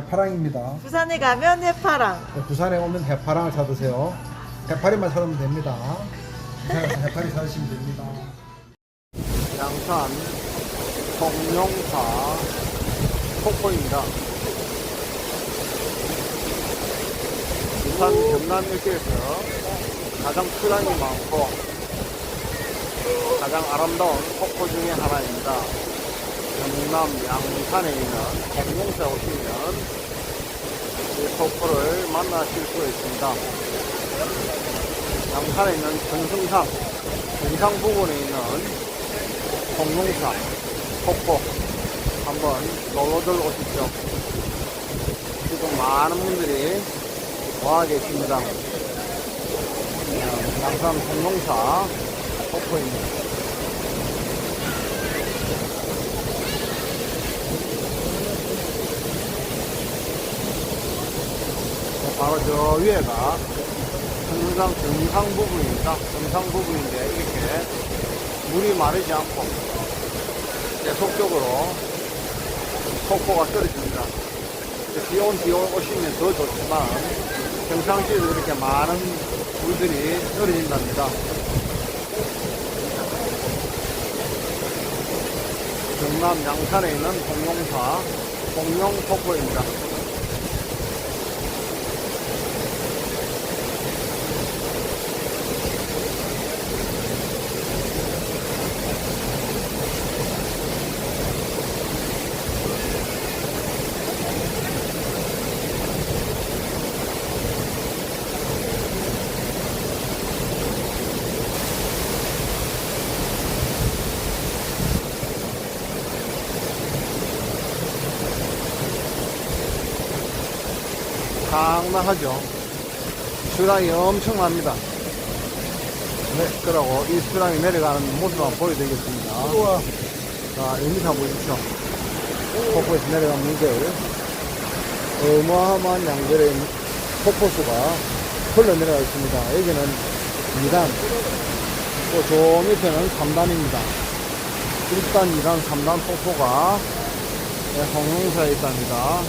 해파랑입니다. 부산에 가면 해파랑. 네, 부산에 오면 해파랑을 사드세요. 해파리만 사면 됩니다. 부산에 가서 해파리 사드시면 됩니다. 양산 송룡사 폭포입니다. 부산 경남 일대에서 가장 수량이 많고 가장 아름다운 폭포 중에 하나입니다. 경남 양산에 있는 공룡사 오시면 이 폭포를 만나실 수 있습니다. 양산에 있는 전승상, 정상 부근에 있는 공룡사 폭포 한번 놀러들 오십시오. 지금 많은 분들이 와 계십니다. 어, 양산 공룡사 폭포입니다. 바로 저 위에가 정상, 정상 부분입니다. 정상 부분인데 이렇게 물이 마르지 않고 계속적으로 폭포가 떨어집니다. 비온 비온 오시면 더 좋지만 평상시에도 이렇게 많은 물들이 떨어진답니다. 경남 양산에 있는 공룡사 공룡폭포입니다. 상당하죠. 수량이 엄청납니다. 네, 그러고 이 수량이 내려가는 모습 한번 보여드리겠습니다. 자, 여기 다 보십시오. 폭포에서 내려간 물들. 어마어마한 양들의 폭포수가 흘러내려가 있습니다. 여기는 2단, 또 저 밑에는 3단입니다. 1단, 2단, 3단 폭포가 네, 홍룡사에 있답니다.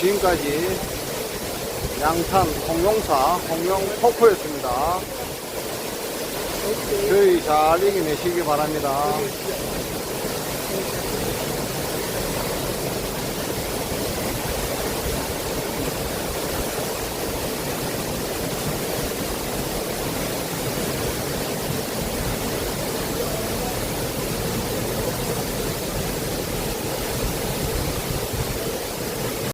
지금까지 양산 홍룡사 홍룡폭포였습니다. 저희 잘 이겨내시기 바랍니다.